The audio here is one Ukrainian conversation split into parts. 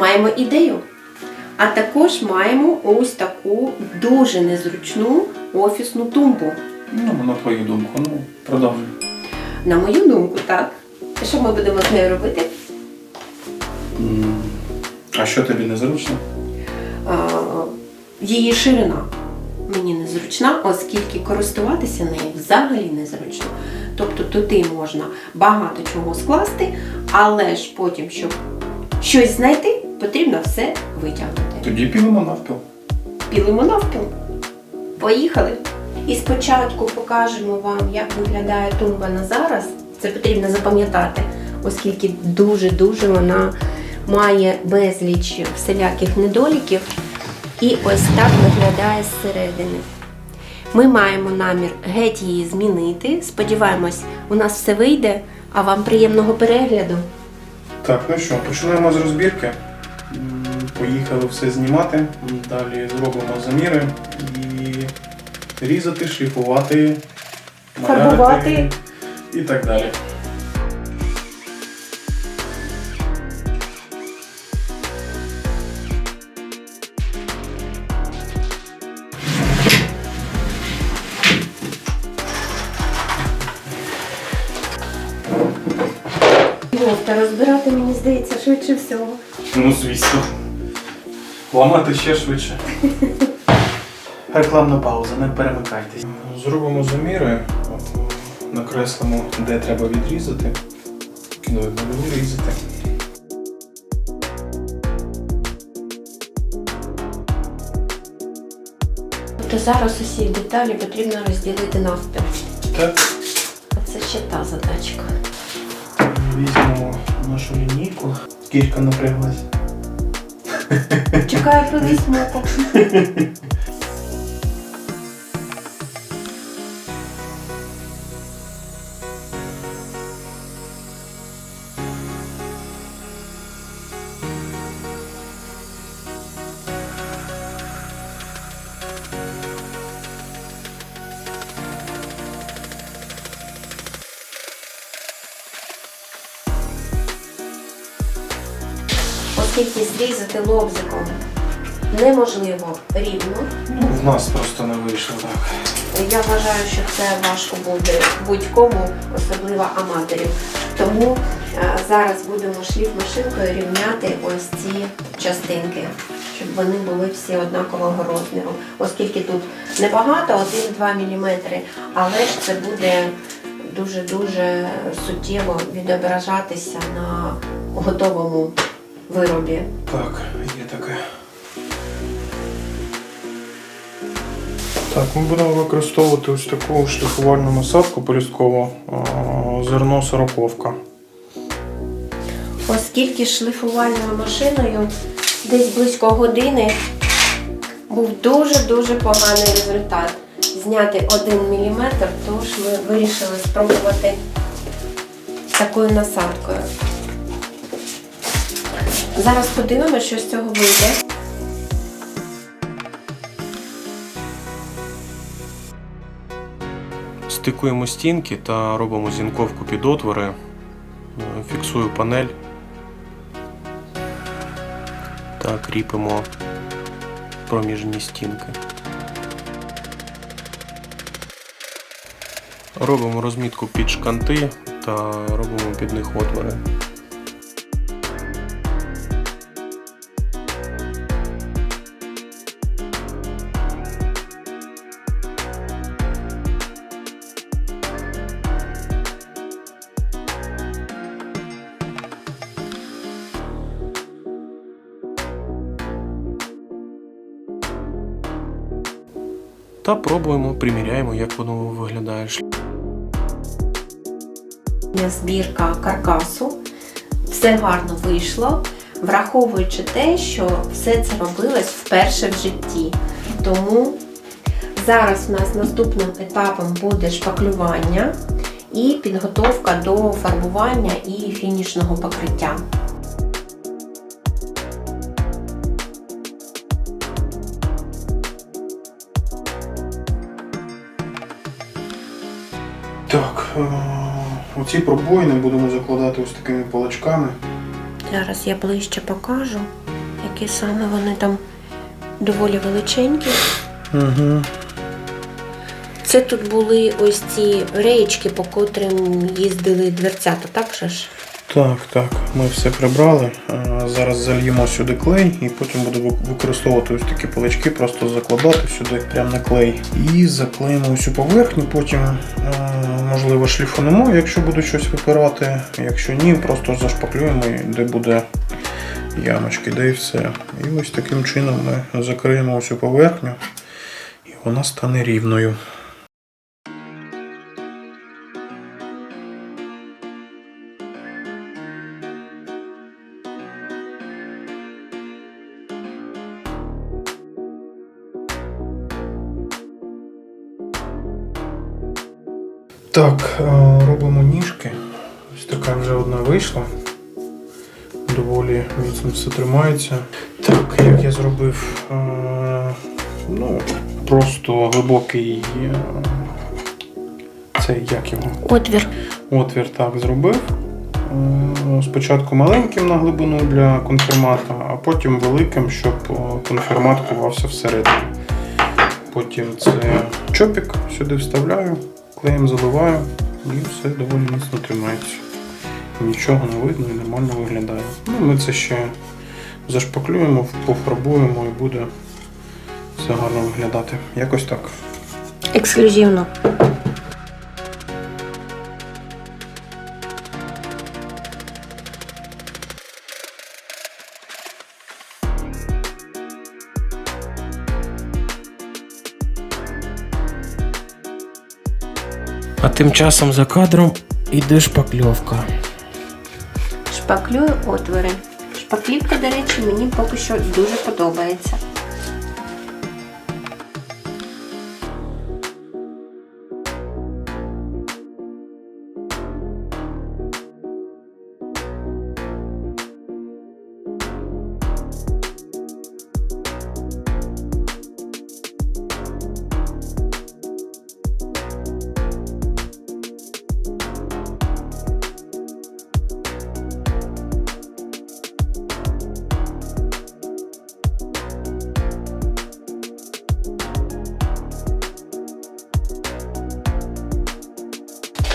маємо ідею. А також маємо ось таку дуже незручну офісну тумбу. Ну, на твою думку, ну, продовжуй. На мою думку, так. Що ми будемо з нею робити? А що тобі незручно? А, її ширина мені незручна, оскільки користуватися нею взагалі незручно. Тобто туди можна багато чого скласти, але ж потім, щоб щось знайти, потрібно все витягнути. Тоді пілимо навпіл. Пілимо навпіл. Поїхали. І спочатку покажемо вам, як виглядає тумба на зараз. Це потрібно запам'ятати, оскільки дуже-дуже вона має безліч всіляких недоліків. І ось так виглядає зсередини. Ми маємо намір геть її змінити. Сподіваємось, у нас все вийде, а вам приємного перегляду. Так, ну що, починаємо з розбірки. Поїхали все знімати. Далі зробимо заміри і різати, шліфувати, Фарбувати. і так далі. Вовта розбирати, мені здається, швидше всього. Ну, звісно. Ламати ще швидше. Рекламна пауза, не перемикайтесь. Зробимо заміри, накреслимо, де треба відрізати. І будемо різати. Тобто зараз усі деталі потрібно розділити навпіл. Так, А це ще та задачка. візьмемо нашу лінійку. Кілька напряглась. Чекаю пилий смоку. Оскільки зрізати лобзиком неможливо рівно, в нас просто не вийшло так. Я вважаю, що це важко буде будь-кому, особливо аматорів. Тому е, зараз будемо шліф-машинкою рівняти ось ці частинки, щоб вони були всі однакового розміру. Оскільки тут небагато, 1-2 мм, але ж це буде дуже-дуже суттєво відображатися на готовому виробі. Так, є таке. Так, ми будемо використовувати ось таку шліфувальну насадку порізкову зерно сороковка. Оскільки шліфувальною машиною десь близько години був дуже-дуже поганий результат. Зняти 1 мм, тож ми вирішили спробувати такою насадкою. Зараз подивимося, що з цього вийде. Стикуємо стінки та робимо зінковку під отвори. Е, Фіксую панель та кріпимо проміжні стінки. Робимо розмітку під шканти та робимо під них отвори. Та пробуємо, приміряємо, як воно виглядає. збірка каркасу. Все гарно вийшло, враховуючи те, що все це робилось вперше в житті. Тому зараз у нас наступним етапом буде шпаклювання і підготовка до фарбування і фінішного покриття. Е, пробоїни будемо закладати ось такими паличками. Зараз я ближче покажу, які саме вони там доволі величенькі. Угу. Це тут були ось ці реєчки, по котрим їздили дверцята, так же ж? Так, так, ми все прибрали. Зараз зальємо сюди клей і потім буду використовувати ось такі палички, просто закладати сюди прямо на клей. І заклеїмо усю поверхню, потім, можливо, шліфанемо, якщо буду щось випирати. Якщо ні, просто зашпаклюємо, де буде ямочки, де і все. І ось таким чином ми закриємо всю поверхню, і вона стане рівною. Так, е, робимо ніжки. Ось така вже одна вийшла. Доволі міцно все тримається. Так, як я зробив, е, ну, просто глибокий. е, Цей як його? Отвір. Отвір так зробив. Спочатку маленьким на глибину для конфірмата, а потім великим, щоб конфірмат ховався всередині. Потім це чопік сюди вставляю, клеєм заливаю і все доволі міцно тримається. Нічого не видно і нормально виглядає. Ну, ми це ще зашпаклюємо, пофарбуємо і буде все гарно виглядати. Якось так. Ексклюзивно. Тим часом за кадром іде шпакльовка. Шпаклюю отвори. Шпаклівка, до речі, мені поки що дуже подобається.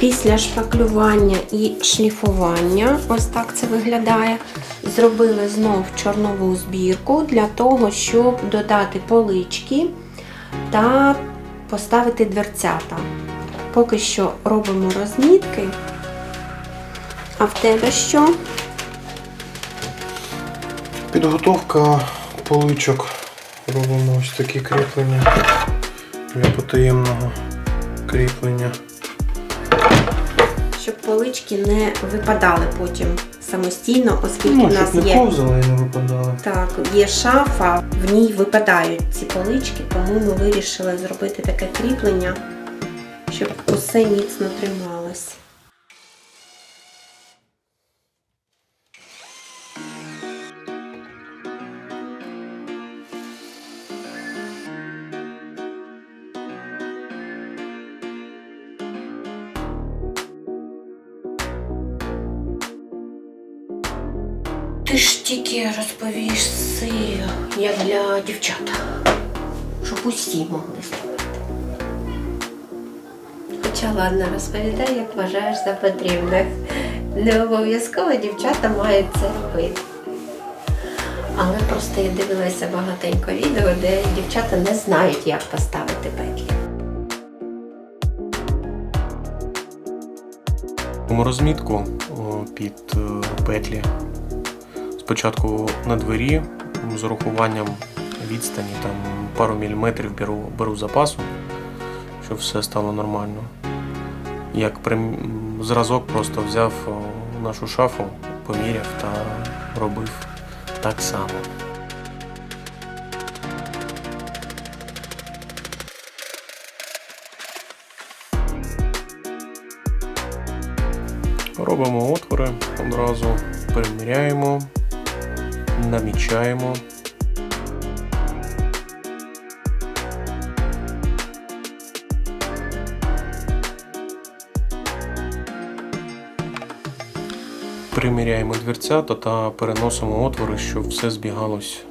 Після шпаклювання і шліфування, ось так це виглядає. Зробили знов чорнову збірку для того, щоб додати полички та поставити дверцята. Поки що робимо розмітки. А в тебе що? Підготовка поличок. Робимо ось такі кріплення для потаємного кріплення. Щоб полички не випадали потім самостійно, оскільки Ну, в нас не є. ковзали і не випадали. Так, є шафа, в ній випадають ці полички, тому ми вирішили зробити таке кріплення, щоб усе міцно трималось. Ти ж тільки розповісти, як для дівчат, щоб усі могли слухати. Хоча ладно, розповідай, як вважаєш за потрібне. Не обов'язково дівчата мають це робити. Але просто я дивилася багатенько відео, де дівчата не знають, як поставити петлі. Розмітку під е, петлі. Спочатку на двері з урахуванням відстані, там пару міліметрів беру, беру запасу, щоб все стало нормально. Як прим... зразок просто взяв нашу шафу, поміряв та робив так само. Робимо отвори одразу, приміряємо, намічаємо. Приміряємо дверцята та переносимо отвори, щоб все збігалось.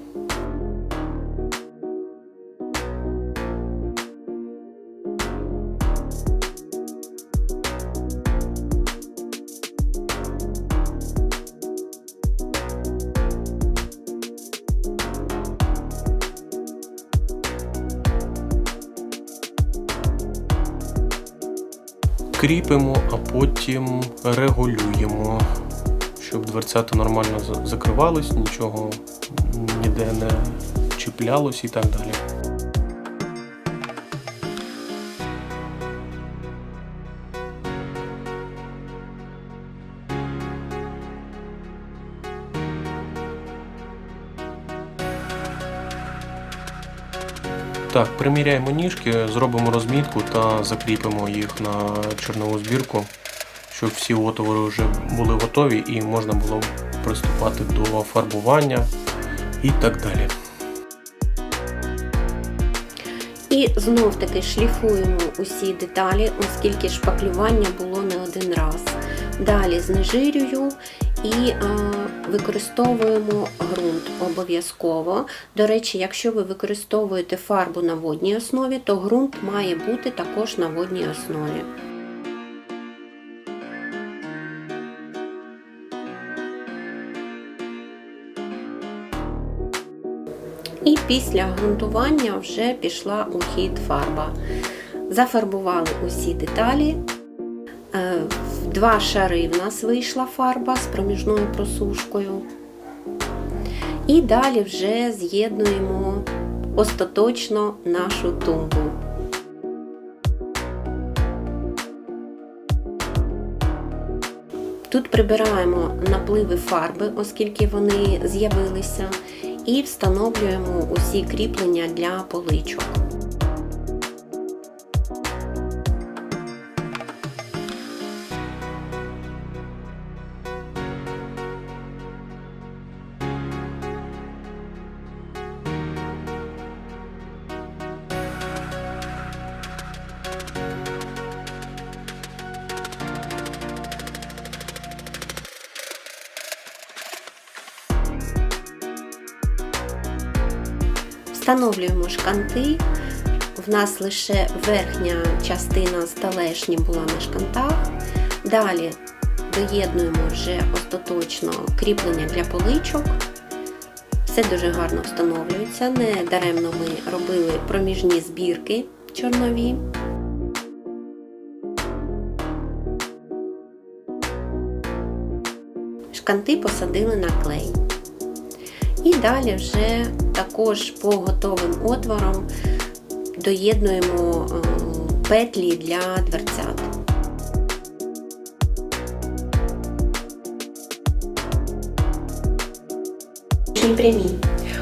Кріпимо, а потім регулюємо, щоб дверцята нормально за- закривались, нічого ніде не чіплялось і так далі. Так, приміряємо ніжки, зробимо розмітку та закріпимо їх на чорнову збірку, щоб всі отвори вже були готові і можна було приступати до фарбування і так далі. І знов таки шліфуємо усі деталі, оскільки шпаклювання було не один раз. Далі знежирюю і е, використовуємо ґрунт обов'язково. До речі, якщо ви використовуєте фарбу на водній основі, то ґрунт має бути також на водній основі. І після ґрунтування вже пішла у хід фарба. Зафарбували усі деталі. Е, два шари в нас вийшла фарба з проміжною просушкою. І далі вже з'єднуємо остаточно нашу тумбу. Тут прибираємо напливи фарби, оскільки вони з'явилися, і встановлюємо усі кріплення для поличок. Встановлюємо шканти. В нас лише верхня частина столешні була на шкантах. Далі доєднуємо вже остаточно кріплення для поличок. Все дуже гарно встановлюється. Не даремно ми робили проміжні збірки чорнові. Шканти посадили на клей. І далі вже також по готовим отворам доєднуємо е, петлі для дверцят. Прямі.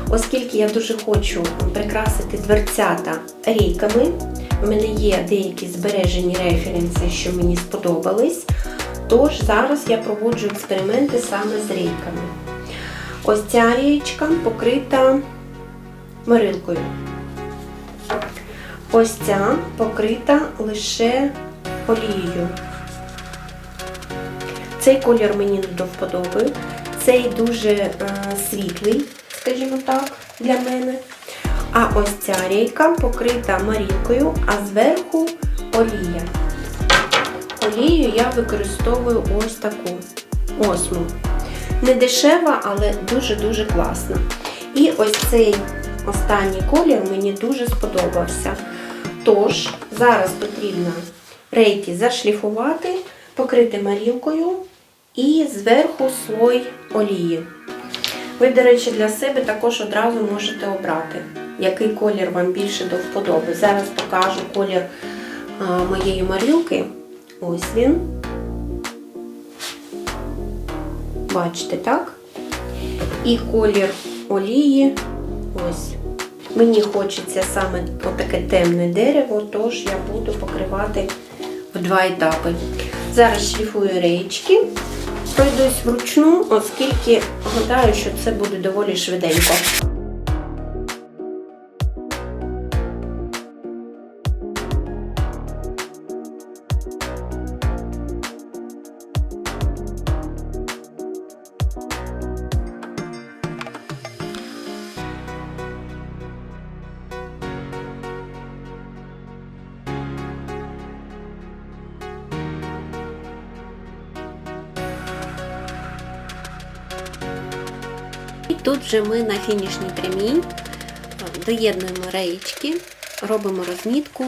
Оскільки я дуже хочу прикрасити дверцята рейками, в мене є деякі збережені референси, що мені сподобались. Тож зараз я проводжу експерименти саме з рейками. Ось ця річка покрита морилкою. Ось ця покрита лише олією. Цей колір мені не до вподоби. Цей дуже е, світлий, скажімо так, для мене. А ось ця рейка покрита марінкою, а зверху олія. Олію я використовую ось таку осму. Не дешева, але дуже-дуже класна. І ось цей останній колір мені дуже сподобався. Тож, зараз потрібно рейки зашліфувати, покрити марілкою і зверху слой олії. Ви, до речі, для себе також одразу можете обрати, який колір вам більше до вподоби. Зараз покажу колір моєї марілки. Ось він. Бачите, так? І колір олії. Ось. Мені хочеться саме таке темне дерево, тож я буду покривати в два етапи. Зараз шліфую реєчки, пройдусь вручну, оскільки гадаю, що це буде доволі швиденько. Тут вже ми на фінішній прямій доєднуємо реєчки, робимо розмітку,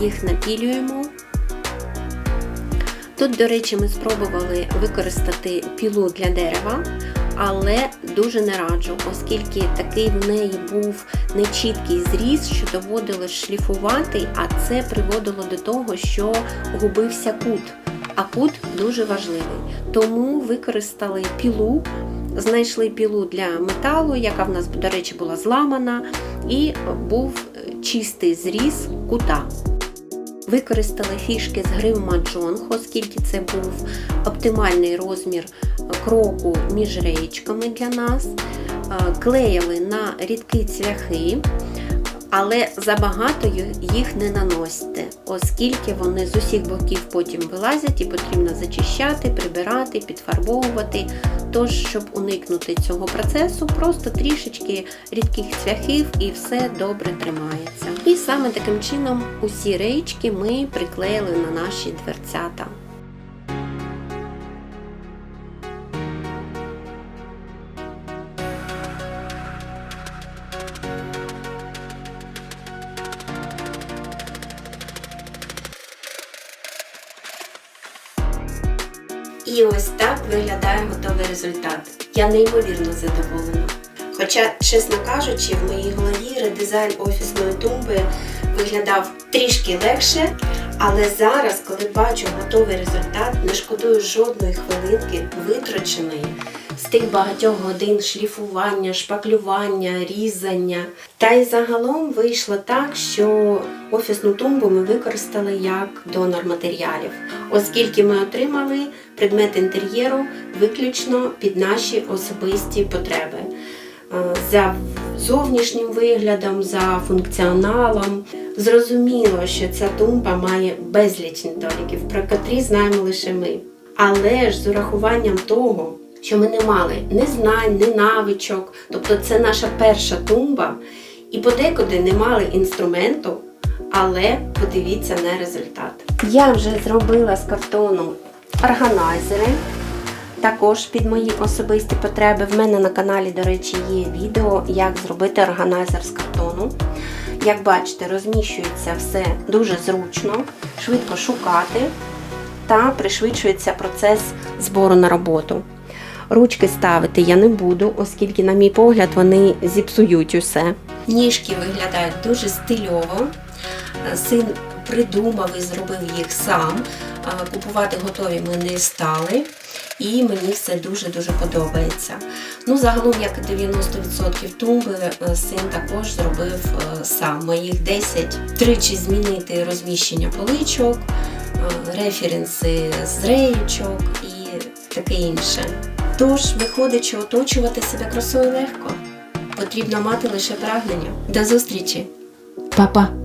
їх напілюємо. Тут, до речі, ми спробували використати пілу для дерева, але дуже не раджу, оскільки такий в неї був нечіткий зріз, що доводилось шліфувати, а це приводило до того, що губився кут. А кут дуже важливий. Тому використали пілу, знайшли пілу для металу, яка в нас, до речі, була зламана, і був чистий зріз кута. Використали фішки з грим Маджонг, оскільки це був оптимальний розмір кроку між реєчками для нас. Е, Клеїли на рідкі цвяхи, але забагато їх не наносьте, оскільки вони з усіх боків потім вилазять і потрібно зачищати, прибирати, підфарбовувати. Тож, щоб уникнути цього процесу, просто трішечки рідких цвяхів і все добре тримається. І саме таким чином усі реєчки ми приклеїли на наші дверцята. Я неймовірно задоволена. Хоча, чесно кажучи, в моїй голові редизайн офісної тумби виглядав трішки легше, але зараз, коли бачу готовий результат, не шкодую жодної хвилинки витраченої тих багатьох годин шліфування, шпаклювання, різання. Та й загалом вийшло так, що офісну тумбу ми використали як донор матеріалів, оскільки ми отримали предмет інтер'єру виключно під наші особисті потреби. Е, За зовнішнім виглядом, за функціоналом. Зрозуміло, що ця тумба має безліч недоліків, про котрі знаємо лише ми. Але ж з урахуванням того, що ми не мали ні знань, ні навичок, тобто це наша перша тумба, і подекуди не мали інструменту, але подивіться на результат. Я вже зробила з картону органайзери. Також під мої особисті потреби в мене на каналі, до речі, є відео, як зробити органайзер з картону. Як бачите, розміщується все дуже зручно, швидко шукати та пришвидшується процес збору на роботу. Ручки ставити я не буду, оскільки, на мій погляд, вони зіпсують усе. Ніжки виглядають дуже стильово. Син придумав і зробив їх сам. Купувати готові ми не стали. І мені все дуже-дуже подобається. Ну, загалом, як 90% тумби, е, син також зробив е, сам. Моїх 10 тричі змінити розміщення поличок, е, референси з реєчок і таке інше. Тож, виходить, що оточувати себе красою легко. Потрібно мати лише прагнення. До зустрічі! Па-па!